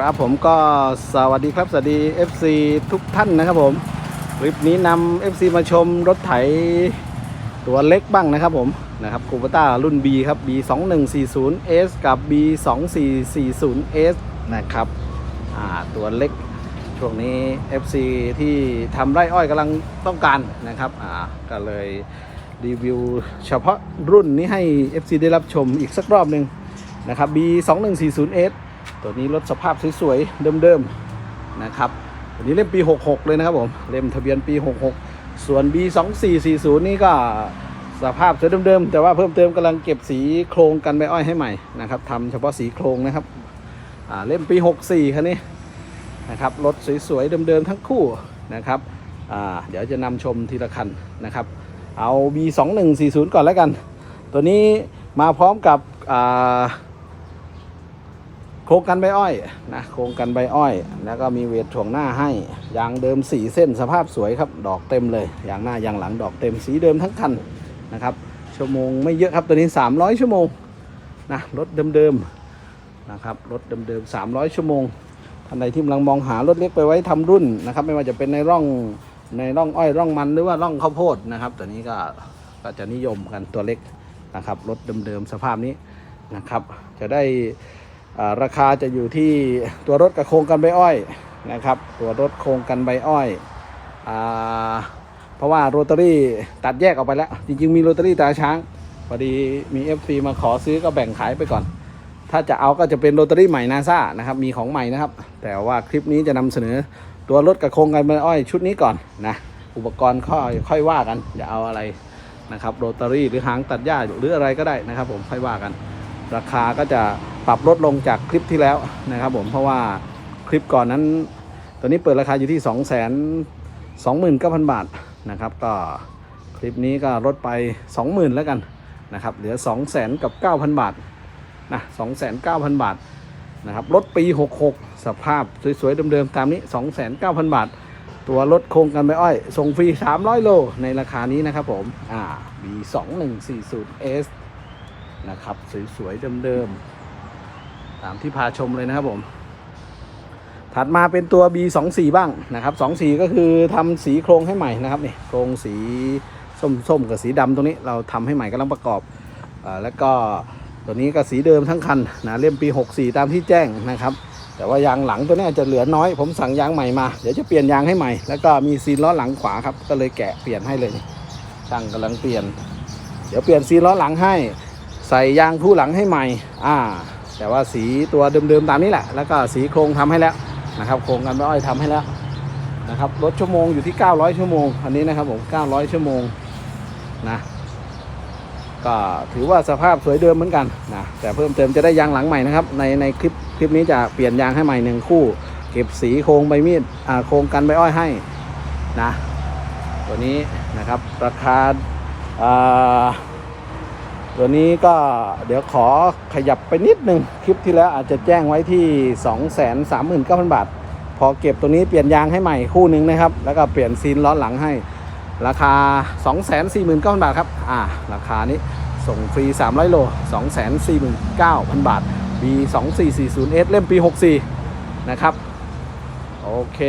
ครับผมก็สวัสดีครับสวัสดี FC ทุกท่านนะครับผมคลิปนี้นำ FC มาชมรถไถตัวเล็กบ้างนะครับผมนะครับคูปต้ารุ่น B ครับ B 2 1 4 0 S กับ B 2 4 4 0 S นะครับอ่าตัวเล็กช่วงนี้ FC ที่ทำไร่อ้อยกำลังต้องการนะครับอ่าก็เลยรีวิวเฉพาะรุ่นนี้ให้ FC ได้รับชมอีกสักรอบหนึ่งนะครับ B 2 1 4 0 S ตัวนี้รถสภาพสวยๆเดิมๆนะครับตัวนี้เล่มปี 66 เลยนะครับผมเล่มทะเบียนปี 66 ส่วน B 2 4 4 0นี่ก็สภาพสวยเดิมๆแต่ว่าเพิ่มเติมกำลังเก็บสีโครงกันใบอ้อยให้ใหม่นะครับทำเฉพาะสีโครงนะครับเล่มปี 64คันนี้นะครับรถสวยๆเดิมๆทั้งคู่นะครับเดี๋ยวจะนำชมทีละคันนะครับเอา B 2 1 4 0ก่อนแล้วกัน ตัวนี้มาพร้อมกับ โครงกันใบอ้อยนะโครงกันใบอ้อย แล้วก็มีเวทถ่วงหน้าให้ยางเดิมสีเส้นสภาพสวยครับ ดอกเต็มเลยยางหน้ายางหลังดอกเต็มสีเดิมทั้งคันนะครับ ชั่วโมงไม่เยอะครับตัวนี้ 300 ชั่วโมงนะรถเดิมๆนะครับรถเดิมๆ300 ชั่วโมงท่านใดที่กำลังมองหารถเล็กไปไว้ทำรุ่นนะครับ ไม่ว่าจะเป็นในร่องในร่องอ้อยร่องมันหรือว่าร่องข้าวโพดนะครับตัวนี้ก็ก็จะนิยมกันตัวเล็กนะครับรถเดิมๆสภาพนี้นะครับ จะได้ ราคาจะอยู่ที่ตัวรถกับโครงกันใบอ้อยนะครับ ตัวรถโครงกันใบอ้อยอเพราะว่าโรตารี่ตัดแยกออกไปแล้ว จริงๆมีโรตารี่ตาช้างพอดีมี FC มาขอซื้อก็แบ่งขายไปก่อน ถ้าจะเอาก็จะเป็นโรตารี่ใหม่นาซานะครับมีของใหม่นะครับ แต่ว่าคลิปนี้จะนำเสนอตัวรถกับโครงกันใบอ้อยชุดนี้ก่อนนะอุปกรณ์ค่อยค่อยว่ากันจะเอาอะไรนะครับโรตารี่หรือหางตัดหญ้าหรืออะไรก็ได้นะครับ ผมค่อยว่ากัน ราคาก็จะ ปรับลดลงจากคลิปที่แล้วนะครับผมเพราะว่าคลิปก่อนนั้น ตัวนี้เปิดราคาอยู่ที่ 2 2 9 0 0 0 บาทนะครับ ก็คลิปนี้ก็ลดไป 20,000 แล้วกันนะครับ เหลือ 2 0 0 0 0กับ 9,000 บาทนะ2,900บาทนะครับรถปี 66 สภาพสวยๆเดิมๆตามนี้ 2,900 บาท ตัวรถโครงกันไปอ้อย ส่งฟรี 300 โล ในราคานี้นะครับผมอ่า B2140S นะครับ สวยๆเดิมๆ ตามที่พาชมเลยนะครับผม ถัดมาเป็นตัว B24 บ้างนะครับ24 ก็คือทำสีโครงให้ใหม่นะครับนี่โครงสีส้มๆกับสีดำตรงนี้เราทำให้ใหม่กำลังประกอบอาแล้วก็ตัวนี้ก็สีเดิมทั้งคันนะเล่มปี 64 ตามที่แจ้งนะครับ แต่ว่ายางหลังตัวนี้จะเหลือน้อย ผมสั่งยางใหม่มาเดี๋ยวจะเปลี่ยนยางให้ใหม่ แล้วก็มีซีนล้อหลังขวาครับก็เลยแกะเปลี่ยนให้เลยช่างกำลังเปลี่ยน เดี๋ยวเปลี่ยนซีนล้อหลังให้ ใส่ยางผู้หลังให้ใหม่ อ่า แต่ว่าสีตัวเดิมๆตามนี้แหละ แล้วก็สีโครงทำให้แล้วนะครับ โครงกันไม่อ้อยทำให้แล้วนะครับรถชั่วโมงอยู่ที่ 900 ชั่วโมงอันนี้นะครับผม900 ชั่วโมงนะก็ถือว่าสภาพสวยเดิมเหมือนกันนะแต่เพิ่มเติมจะได้ยางหลังใหม่นะครับ ในในคลิปคลิปนี้จะเปลี่ยนยางให้ใหม่หนึ่งคู่ เก็บสีโครงใบมีดอ่าโครงกันใบอ้อยให้นะตัวนี้นะครับราคาอ่า ตัวนี้ก็เดี๋ยวขอขยับไปนิดนึง คลิปที่แล้วอาจจะแจ้งไว้ที่ 2 3 9 0 0 0 บาท พอเก็บตัวนี้เปลี่ยนยางให้ใหม่คู่หนึ่งนะครับ แล้วก็เปลี่ยนซีนล้อหลังให้ ราคา 2 4 9 0 0 0 บาทครับ อ่า ราคานี้ส่งฟรี 300 โล 2 4 9 0 0 0 บาท B 2 4 4 0 S เล่มปี 64 นะครับ โอเค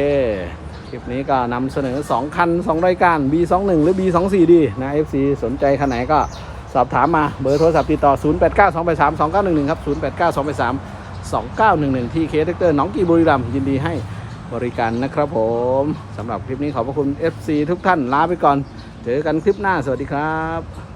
คลิปนี้ก็นำเสนอ 2 คัน 2 รายการ B 2 1 หรือ B 2 4 ดีนะ FC สนใจคันไหนก็ สอบถามมาเบอร์โทรศัพท์ติดต่อ 0 8 9 2 8 3 2 9 1 1 ครับ 0 8 9 2 8 3 2 9 1 1 ที่เคเทคเตอร์น้องกีบุรีรัมย์ยินดีให้บริการนะครับผมสำหรับคลิปนี้ขอบพระคุณ FC ทุกท่านลาไปก่อน เจอกันคลิปหน้าสวัสดีครับ